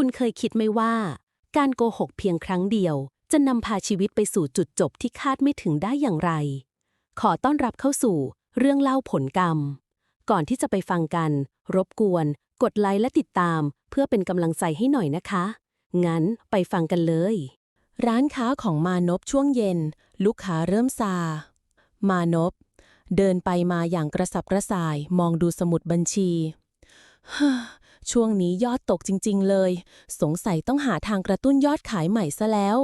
คุณเคยคิดไหมว่า การโกหกเพียงครั้งเดียว จะนำพาชีวิตไปสู่จุดจบที่คาดไม่ถึงได้อย่างไร ขอต้อนรับเข้าสู่ เรื่องเล่าผลกรรม ก่อนที่จะไปฟังกัน รบกวน กดไลค์และติดตาม เพื่อเป็นกำลังใจให้หน่อยนะคะ งั้นไปฟังกันเลย ร้านค้าของมานพช่วงเย็น ลูกค้าเริ่มซา มานพเดินไปมาอย่างกระสับกระส่ายมองดูสมุดบัญชีฮ ช่วงนี้ยอดตกจริง ๆ เลย สงสัยต้องหาทางกระตุ้นยอดขายใหม่ซะแล้ว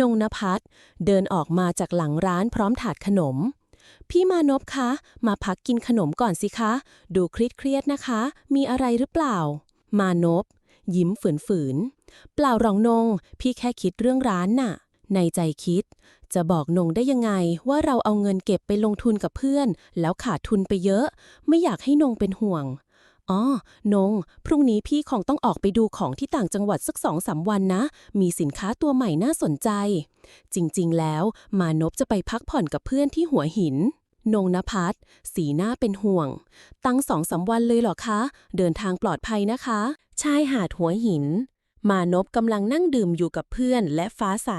นงนภัสเดินออกมาจากหลังร้านพร้อมถาดขนม พี่มานพคะ มาพักกินขนมก่อนสิคะ ดูเครียดๆนะคะ มีอะไรหรือเปล่า มานพ ยิ้มฝืนๆเปล่าหรองนง พี่แค่คิดเรื่องร้านน่ะ ในใจคิด จะบอกนงได้ยังไงว่าเราเอาเงินเก็บไปลงทุนกับเพื่อน แล้วขาดทุนไปเยอะ ไม่อยากให้นงเป็นห่วง อ๋อนง พรุ่งนี้พี่คงต้องออกไปดูของที่ต่างจังหวัดสักสองสามวันนะ มีสินค้าตัวใหม่น่าสนใจ จริงๆ แล้ว มานพจะไปพักผ่อนกับเพื่อนที่หัวหิน นงนภัสสีหน้าเป็นห่วง ตั้งสองสามวันเลยเหรอคะ เดินทางปลอดภัยนะคะ ชายหาดหัวหิน มานพกำลังนั่งดื่มอยู่กับเพื่อนและฟ้าใส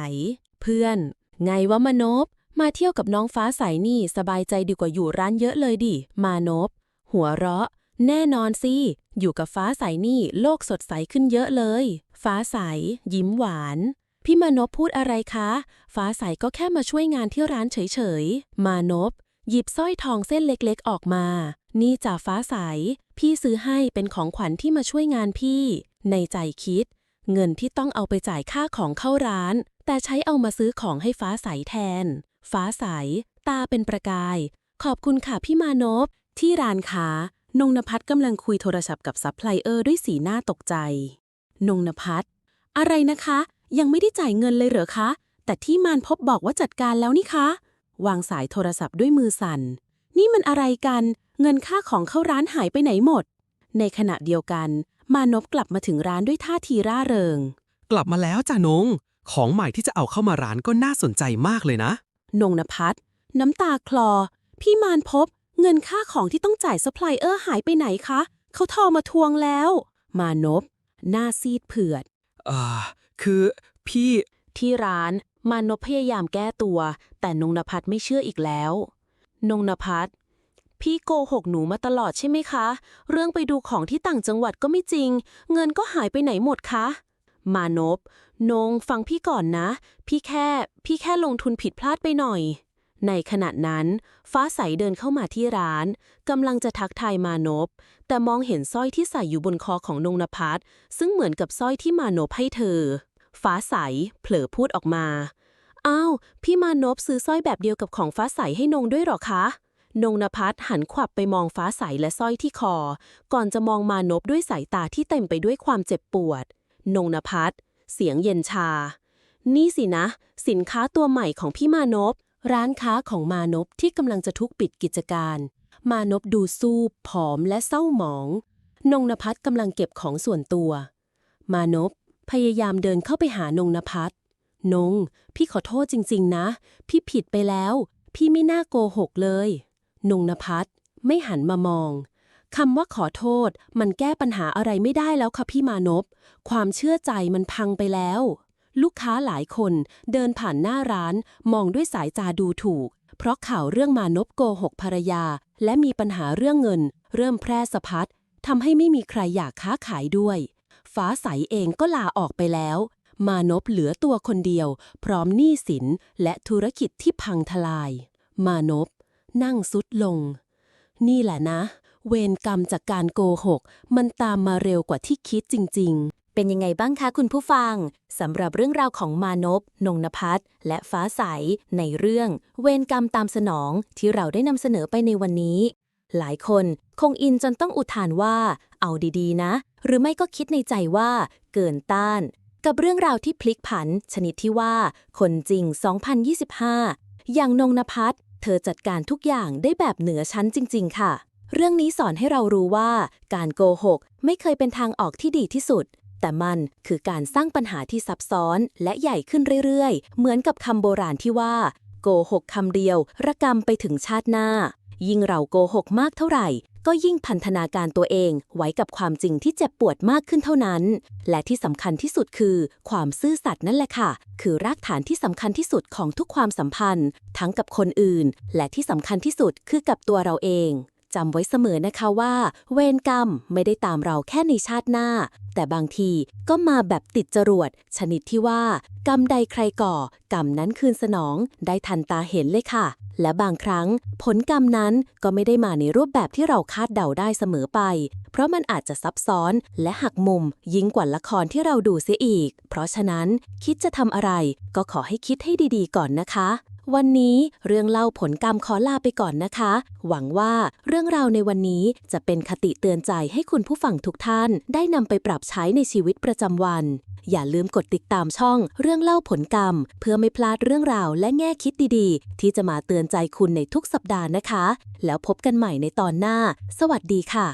เพื่อน ไงวะมานพ มาเที่ยวกับน้องฟ้าใสนี่สบายใจดีกว่าอยู่ร้านเยอะเลยดิ มานพ หัวเราะ แน่นอนสิ อยู่กับฟ้าใสนี่โลกสดใสขึ้นเยอะเลย ฟ้าใส ยิ้มหวาน พี่มานพพูดอะไรคะ ฟ้าใสก็แค่มาช่วยงานที่ร้านเฉยๆ มานพ หยิบสร้อยทองเส้นเล็กๆออกมา นี่จ่าฟ้าใส พี่ซื้อให้เป็นของขวัญที่มาช่วยงานพี่ ในใจคิด เงินที่ต้องเอาไปจ่ายค่าของเข้าร้าน แต่ใช้เอามาซื้อของให้ฟ้าใสแทน ฟ้าใส ตาเป็นประกาย ขอบคุณค่ะพี่มานพ ที่ร้านค้า นงนภัสกำลังคุยโทรศัพท์กับซัพพลายเออร์ด้วยสีหน้าตกใจ นงนภัสอะไรนะคะ ยังไม่ได้จ่ายเงินเลยเหรอคะ แต่ที่มานพบบอกว่าจัดการแล้วนี่คะ วางสายโทรศัพท์ด้วยมือสั่น นี่มันอะไรกัน เงินค่าของเข้าร้านหายไปไหนหมด ในขณะเดียวกัน มานพกลับมาถึงร้านด้วยท่าทีร่าเริง กลับมาแล้วจ้านง ของใหม่ที่จะเอาเข้ามาร้านก็น่าสนใจมากเลยนะ นงนภัสน้ำตาคลอ พี่มานพบ เงินค่าของที่ต้องจ่ายซัพพลายเออร์หายไปไหนคะ เขาโทรมาทวงแล้ว มานพหน้าซีดเผือด อ่า คือพี่ ที่ร้านมานพพยายามแก้ตัว แต่นงนภัสไม่เชื่ออีกแล้ว นงนภัสพี่โกหกหนูมาตลอดใช่ไหมคะ เรื่องไปดูของที่ต่างจังหวัดก็ไม่จริง เงินก็หายไปไหนหมดคะ มานพนงฟังพี่ก่อนนะ พี่แค่ พี่แค่ลงทุนผิดพลาดไปหน่อย ในขณะนั้น ฟ้าใสเดินเข้ามาที่ร้านกำลังจะทักทายมานพ แต่มองเห็นสร้อยที่ใส่อยู่บนคอของนงนภัสซึ่งเหมือนกับสร้อยที่มานพให้เธอ ฟ้าใสเผลอพูดออกมา อ้าว พี่มานพซื้อสร้อยแบบเดียวกับของฟ้าใสให้นงด้วยหรอคะ นงนภัสหันขวับไปมองฟ้าใสและสร้อยที่คอ ก่อนจะมองมานพด้วยสายตาที่เต็มไปด้วยความเจ็บปวด นงนภัสเสียงเย็นชา นี่สินะ สินค้าตัวใหม่ของพี่มานพ ร้านค้าของมานพที่กำลังจะทุกปิดกิจการ มานพดูซูบผอมและเศร้าหมอง นงนภัสกำลังเก็บของส่วนตัว มานพพยายามเดินเข้าไปหานงนภัสนง พี่ขอโทษจริง ๆ นะ พี่ผิดไปแล้ว พี่ไม่น่าโกหกเลย นงนภัสไม่หันมามองคำว่าขอโทษมันแก้ปัญหาอะไรไม่ได้แล้วค่ะพี่มานพความเชื่อใจมันพังไปแล้ว ลูกค้าหลายคนเดินผ่านหน้าร้านมองด้วยสายตาดูถูก เพราะข่าวเรื่องมานพโกหกภรรยา และมีปัญหาเรื่องเงิน เริ่มแพร่สะพัดทำให้ไม่มีใครอยากค้าขายด้วย ฟ้าใสเองก็ลาออกไปแล้ว มานพเหลือตัวคนเดียว พร้อมหนี้สินและธุรกิจที่พังทลาย มานพนั่งสุดลง นี่แหละนะ เวรกรรมจากการโกหก มันตามมาเร็วกว่าที่คิดจริง ๆ เป็นยังไงบ้างคะคุณผู้ฟังสำหรับเรื่องราวของมานพนงนภัสและฟ้าใส ในเรื่อง เวรกรรมตามสนองที่เราได้นำเสนอไปในวันนี้ หลายคนคงอินจนต้องอุทานว่า เอาดีๆ นะ หรือไม่ก็คิดในใจว่า เกินต้าน กับเรื่องราวที่พลิกผัน ชนิดที่ว่า คนจริง 2025 อย่างนงนภัสเธอจัดการทุกอย่างได้แบบเหนือชั้นจริง ๆ ค่ะ เรื่องนี้สอนให้เรารู้ว่า การโกหกไม่เคยเป็นทางออกที่ดีที่สุด แต่มันคือการสร้างปัญหาที่ซับซ้อนและใหญ่ขึ้นเรื่อยๆ เหมือนกับคำโบราณที่ว่า โกหกคำเดียว ระกรรมไปถึงชาติหน้า ยิ่งเราโกหกมากเท่าไหร่ก็ยิ่งพันธนาการตัวเองไว้กับความจริงที่เจ็บปวดมากขึ้นเท่านั้น และที่สำคัญที่สุดคือ ความซื่อสัตย์นั่นแหละค่ะ คือรากฐานที่สำคัญที่สุดของทุกความสัมพันธ์ ทั้งกับคนอื่น และที่สำคัญที่สุดคือกับตัวเราเอง จำไว้เสมอนะคะว่า เวรกรรมไม่ได้ตามเราแค่ในชาติหน้า แต่บางทีก็มาแบบติดจรวด ชนิดที่ว่า กรรมใดใครก่อ กรรมนั้นคืนสนอง ได้ทันตาเห็นเลยค่ะ และบางครั้ง ผลกรรมนั้นก็ไม่ได้มาในรูปแบบที่เราคาดเดาได้เสมอไป เพราะมันอาจจะซับซ้อนและหักมุม ยิ่งกว่าละครที่เราดูเสียอีก เพราะฉะนั้นคิดจะทำอะไรก็ขอให้คิดให้ดีๆ ก่อนนะคะ วันนี้เรื่องเล่าผลกรรมขอลาไปก่อนนะคะ หวังว่าเรื่องราวในวันนี้จะเป็นคติเตือนใจให้คุณผู้ฟังทุกท่าน ได้นำไปปรับใช้ในชีวิตประจำวัน อย่าลืมกดติดตามช่อง เรื่องเล่าผลกรรม เพื่อไม่พลาดเรื่องราวและแง่คิดดีๆ ที่จะมาเตือนใจคุณในทุกสัปดาห์นะคะ แล้วพบกันใหม่ในตอนหน้า สวัสดีค่ะ